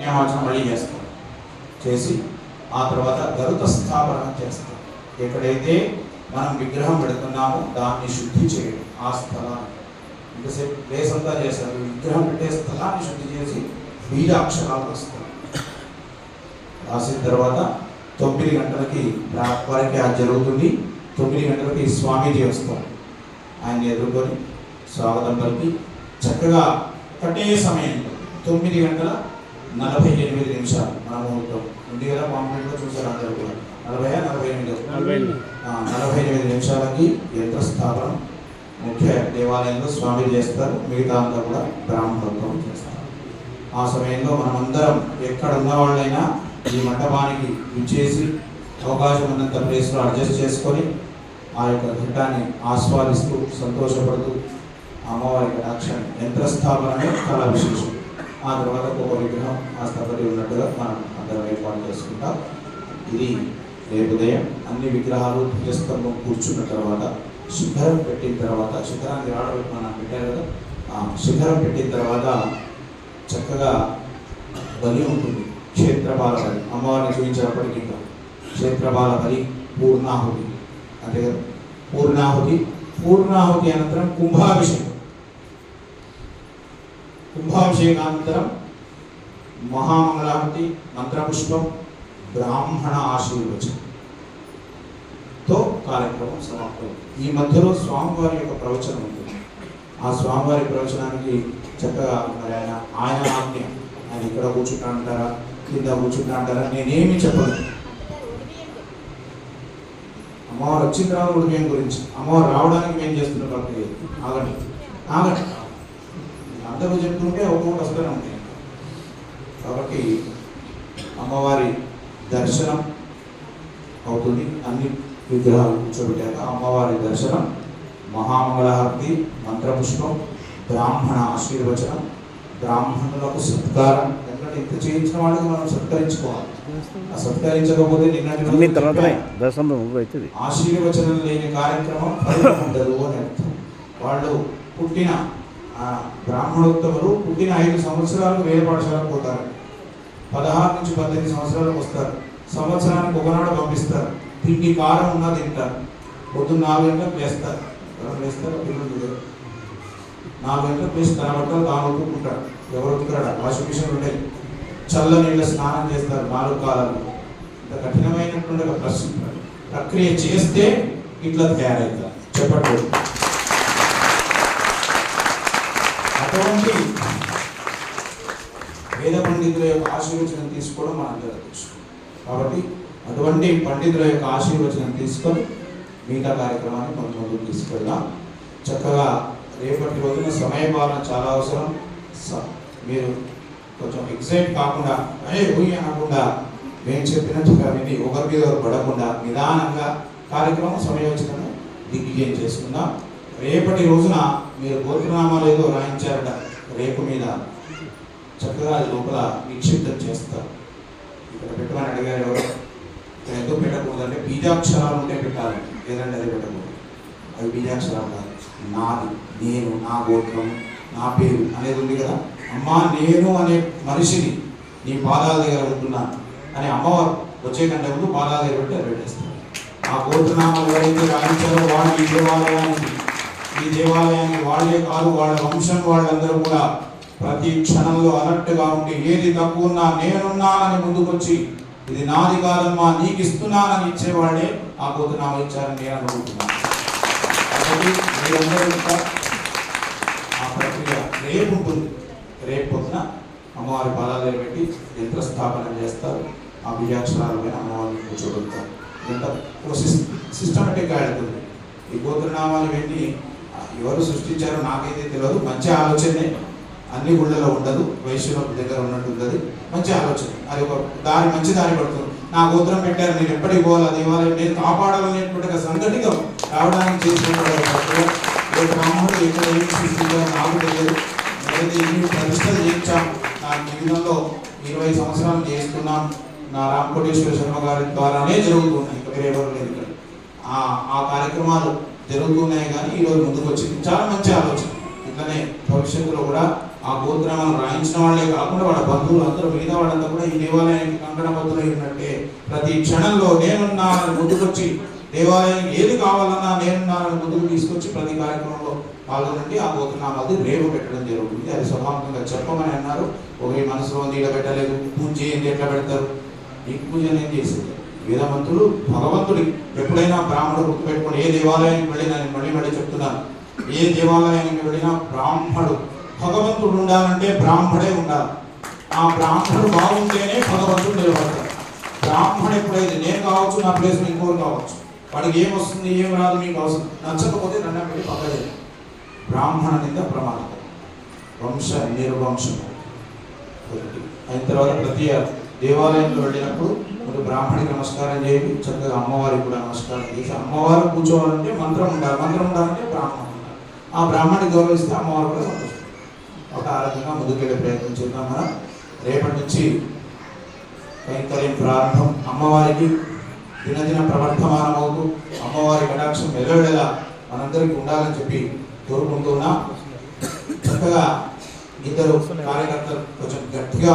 నియమాచనం మళ్ళీ చేస్తాం చేసి ఆ తర్వాత గరుత స్థాపన చేస్తారు ఎక్కడైతే మనం విగ్రహం పెడుతున్నామో దాన్ని శుద్ధి చేయడం ఆ స్థలాన్ని. ఇంతసేపు ప్లేస్ అంతా చేస్తారు విగ్రహం పెట్టే స్థలాన్ని శుద్ధి చేసి బీజాక్షరాలు వస్తారు రాసిన తర్వాత తొమ్మిది గంటలకి రా- వారికి అది జరుగుతుంది. తొమ్మిది గంటలకి స్వామీజీ వస్తారు. ఆయన ఎదుర్కొని స్వాగతం పలికి. చక్కగా ఒకటే సమయంలో తొమ్మిది గంటల నలభై ఎనిమిది నిమిషాలు మన ముహూర్తం. ఉంది కదా పాంప్లెంట్లో చూసారు అందరూ కూడా. నలభై నలభై ఎనిమిది? నలభై ఎనిమిది. నిమిషాలకి యంత్ర స్థాపనం ముఖ్య దేవాలయంలో స్వామి చేస్తారు. మిగతా అంతా కూడా బ్రాహ్మణోత్సవం చేస్తారు. ఆ సమయంలో మనమందరం ఎక్కడ ఉన్న వాళ్ళైనా ఈ మండపానికి విచ్చేసి అవకాశం ఉన్నంత ప్లేస్లో అడ్జస్ట్ చేసుకొని ఆ యొక్క ఘట్టాన్ని ఆస్వాదిస్తూ సంతోషపడుతూ అమ్మవారి కటాక్షాన్ని యంత్రస్థాపనమే చాలా విశేషం ఆ తర్వాత ఒక విగ్రహం ఆ స్థపతి ఉన్నట్టుగా మనం అందరం ఏర్పాటు చేసుకుంటాం. ఇది రేపు ఉదయం అన్ని విగ్రహాలు ధ్వజస్తంభం కూర్చున్న తర్వాత శిఖరం పెట్టిన తర్వాత శిఖరాన్ని రావడం మనం పెట్టారు కదా ఆ శిఖరం పెట్టిన తర్వాత చక్కగా బలి ఉంటుంది. క్షేత్రపాల బలి. అమ్మవారిని చూపించినప్పటికీ క్షేత్రపాల బలి పూర్ణాహుతి. అంతే కదా? పూర్ణాహుతి. పూర్ణాహుతి అనంతరం కుంభాభిషేకం. కుంభాభిషేకానంతరం మహామంగళాహుతి మంత్రపుష్పం బ్రాహ్మణ ఆశీర్వచనంతో కార్యక్రమం సమాప్తం. ఈ మధ్యలో స్వామివారి యొక్క ప్రవచనం ఉంటుంది. ఆ స్వామివారి ప్రవచనానికి చక్కగా మరి ఆయన ఆయన ఆజ్ఞ. ఆయన ఇక్కడ కూర్చుంటా అంటారా? కింద కూర్చుంటా అంటారా? నేనేమి చెప్పను. అమ్మవారు వచ్చిన తర్వాత మేము గురించి. అమ్మవారు రావడానికి మేము చేస్తున్న ప్రక్రియ ఆగండి. ఆగండి. అందరూ చెప్తుంటే ఒక్కొక్కటి వస్తూనే ఉంటాయి. కాబట్టి అమ్మవారి దర్శనం అవుతుంది. అన్ని విగ్రహాలు కూర్చోబెట్టాక అమ్మవారి దర్శనం మహామంగళహారతి మంత్రపుష్పం బ్రాహ్మణ ఆశీర్వచనం బ్రాహ్మణులకు సత్కారం. ఎందుకంటే ఇంత చేయించిన వాళ్ళకి మనం సత్కరించుకోవాలి. ఆ సత్కరించకపోతే నిన్నటి తర్వాతనే ఆశీర్వచనం లేని కార్యక్రమం ఉండదు అని అర్థం. వాళ్ళు పుట్టిన బ్రాహ్మణోత్తములు పుట్టిన ఐదు సంవత్సరాలకు వేరే పాఠశాలకు పోతారు. పదహారు నుంచి పద్దెనిమిది సంవత్సరాలకు వస్తారు. సంవత్సరానికి ఒకనాడు పంపిస్తారు. తిండి కారం ఉన్నా తింటారు. పొద్దున్న నాలుగు గంటలకు వేస్తారు వేస్తారు పిల్లలు నాలుగు గంటలకు వేసి తన బట్టలు తాను ఉతుక్కుంటారు ఎవరు ఉతుకురాడు వాషింగ్ మిషన్ ఉంటాయి. చల్ల నీళ్ళ స్నానం చేస్తారు నాలుగు కాలాలు. ఇంత కఠినమైనటువంటి ప్రశ్న. ప్రక్రియ చేస్తే ఇట్లా తయారవుతారు చెప్పండి. అటువంటి వేద పండితుల యొక్క ఆశీర్వచనం తీసుకోవడం మనందరూ తెలుసు కాబట్టి అటువంటి పండితుల యొక్క ఆశీర్వచనం తీసుకొని మిగతా కార్యక్రమాన్ని మనం ముందుకు తీసుకెళ్దాం. చక్కగా రేపటి రోజున సమయపాలన చాలా అవసరం. మీరు కొంచెం ఎగ్జైట్ కాకుండా అరే ఊయి అనకుండా మేము చెప్పినట్టుగా విని ఒకరి మీద పడకుండా నిదానంగా కార్యక్రమం సమయోచితంగా దిగ్విజయం చేసుకుందాం. రేపటి రోజున మీరు గోత్రనామాలు ఏదో రాయించారట రేపు మీద. చక్కగా అది లోపల నిక్షిప్తం చేస్తారు. ఇక్కడ పెట్టమని అడిగారు ఎవరు? ఇక్కడ ఎందుకు పెట్టకూడదు అంటే బీజాక్షరాలు ఉంటే పెట్టాలి. లేదంటే అది పెట్టకూడదు? అవి బీజాక్షరాలు కాదు. నాది నేను నా గోత్రం నా పేరు అనేది ఉంది కదా. అమ్మా నేను అనే మనిషిని నీ పాదాల దగ్గర ఉంటున్నాను అని అమ్మవారు వచ్చే కంటే ముందు పాదాల దగ్గర పెట్టి అది పెట్టేస్తారు. ఆ గోత్రనామాలు ఎవరైతే రాయించారో వాళ్ళు ఈ దేవాలయానికి ఈ దేవాలయానికి వాళ్ళే కాదు వాళ్ళ వంశం వాళ్ళందరూ కూడా ప్రతి క్షణంలో అలర్ట్గా ఉండి ఏది తక్కువ ఉన్నా నేనున్నానని ముందుకొచ్చి ఇది నాది కాదమ్మా నీకు ఇస్తున్నానని ఇచ్చేవాళ్ళే ఆ గోత్రనామా ఇచ్చారని నేను అనుకుంటున్నాను. మీరందరూ ఆ ప్రక్రియ రేపు ఉంటుంది. రేపు పొద్దున అమ్మవారి పాదాలు పెట్టి యంత్రస్థాపన చేస్తారు. ఆ బీజాక్షరాల పైన అమ్మవారిని కూర్చోబెడతారు ఇదంతా సిస్టమేటిక్గా వెళ్తుంది. ఈ గోత్రనామాలు వెళ్ళి ఎవరు సృష్టించారో నాకైతే తెలియదు. మంచి ఆలోచనే అన్ని గుళ్ళలో ఉండదు. వైశ్యుల దగ్గర ఉన్నట్టు ఉంటుంది మంచి ఆలోచన. అది ఒక దారి మంచి దారి పడుతుంది. నా గోత్రం పెట్టారు. నేను ఎప్పటికి పోవాలి? అది ఇవ్వాలి నేను కాపాడాలనేటువంటి సంఘటిగా రావడానికి చేసినటువంటి ఎక్కడ ఏం సృష్టించారో నాకు తెలియదు. నేనైతే ఇన్ని ప్రతిష్టలు చేయించాం నా జీవితంలో ఇరవై సంవత్సరాలు చేస్తున్నాను. నా రామకోటేశ్వర శర్మ గారి ద్వారానే జరుగుతున్నాయి. ఇంకా వేరే ఎవరు లేదు ఇక్కడ. ఆ కార్యక్రమాలు జరుగుతున్నాయి కానీ ఈరోజు ముందుకు వచ్చింది చాలా మంచి ఆలోచన. ఇట్లనే భవిష్యత్తులో కూడా ఆ గోత్రాలను రాయించిన వాళ్ళే కాకుండా వాళ్ళ బంధువులు అందరూ మిగతా వాళ్ళంతా కూడా ఈ దేవాలయానికి కంకణబద్ధులై అయినట్టే ప్రతి క్షణంలో నేనున్నానని ముందుకొచ్చి దేవాలయానికి ఏది కావాలన్నా నేనున్నానని ముందుకు తీసుకొచ్చి ప్రతి కార్యక్రమంలో పాల్గొనండి. ఆ గోత్రనామాది రేపు పెట్టడం జరుగుతుంది. అది స్వభావంగా చెప్పమని అన్నారు. ఒకరి మనసులో ఉంది పెట్టలేదు. పూజ చేయండి ఎట్లా పెడతారు? ఈ పూజ నేను చేసేది. వేదవంతుడు భగవంతుడి ఎప్పుడైనా బ్రాహ్మణుడు గుర్తుపెట్టుకుని ఏ దేవాలయానికి వెళ్ళినా నేను మళ్ళీ మళ్ళీ చెప్తున్నాను. ఏ దేవాలయానికి వెళ్ళినా బ్రాహ్మణుడు భగవంతుడు ఉండాలంటే బ్రాహ్మడే ఉండాలి. ఆ బ్రాహ్మణుడు బాగుంటేనే భగవంతుడు నిలబడతాడు. బ్రాహ్మణుడు ఎప్పుడైతే నేను కావచ్చు నా ప్లేస్ ఇంకోరు కావచ్చు వాడికి ఏం వస్తుంది ఏం రాదు మీకు అవసరం. నచ్చకపోతే నన్ను పెట్టి పక్కలేదు బ్రాహ్మణ నింద ప్రమాదం. వంశ నిర్వంశం. అయిన తర్వాత ప్రతి దేవాలయంలో వెళ్ళినప్పుడు ముందు బ్రాహ్మణికి నమస్కారం చేయండి చక్కగా అమ్మవారికి కూడా నమస్కారం చేసి అమ్మవారు కూర్చోవాలంటే మంత్రం ఉండాలి. మంత్రం ఉండాలంటే బ్రాహ్మణం ఉండాలి. ఆ బ్రాహ్మణి గౌరవిస్తే అమ్మవారు కూడా సంతోషం. ఒక ఆ రకంగా ముందుకెళ్ళే ప్రయత్నం చేద్దాం మనం. రేపటి నుంచి కైంకర్యం ప్రారంభం. అమ్మవారికి దినదిన ప్రవర్ధమానమవుతూ అమ్మవారి కటాక్షం వెలువడేలా మనందరికీ ఉండాలని చెప్పి కోరుకుంటున్నా చక్కగా ఇద్దరు కార్యకర్తలు కొంచెం గట్టిగా